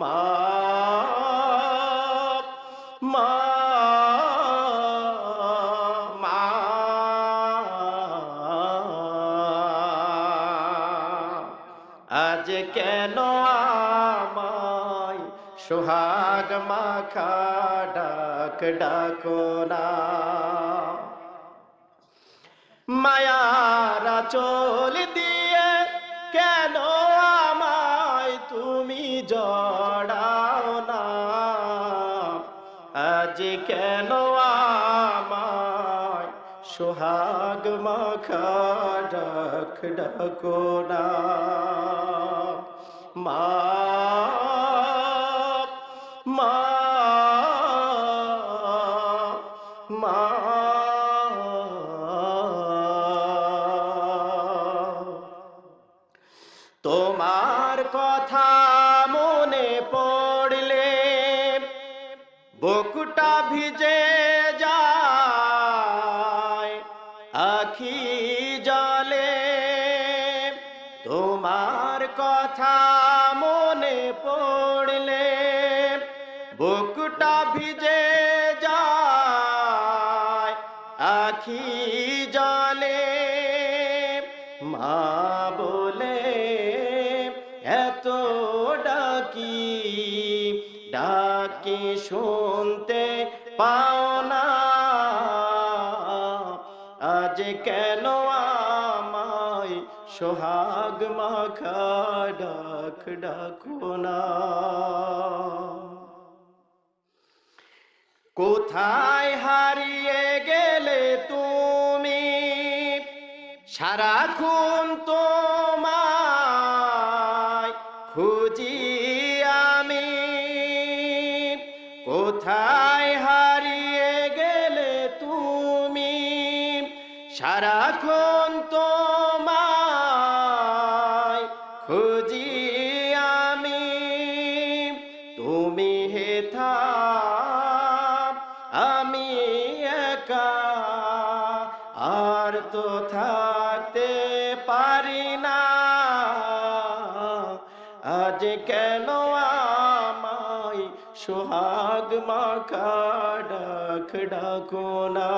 মা মা আজ কেন আমায় সোহাগ মাখা ডাক ডাকো না? মায়ারা চল জড়াও না। আজ কেন আমায় সোহাগ মাখা ডাক ডাকো না? মা মা মা। তোমার কথা বুকুটা ভিজে যায় আখি জলে। তোমার কথা মনে পড়লে বুকুটা ভিজে যায় আখি জলে। মা বলে, এত ডাকি ডাকি শুনতে পাও না? আজ কেন আমায় সোহাগ মাখা ডাক ডাকো না? কোথায় হারিয়ে গেলে তুমি? সারাক্ষণ তোমায় খুঁজি কোথায় হারিয়ে গেলে তুমি? সারাক্ষণ তোমায় খুঁজি আমি। তুমি হেথা আমি একা। আর তো থাকতে পারি না। আজ কেন সোহাগ মাখা ডাক ডাকো না।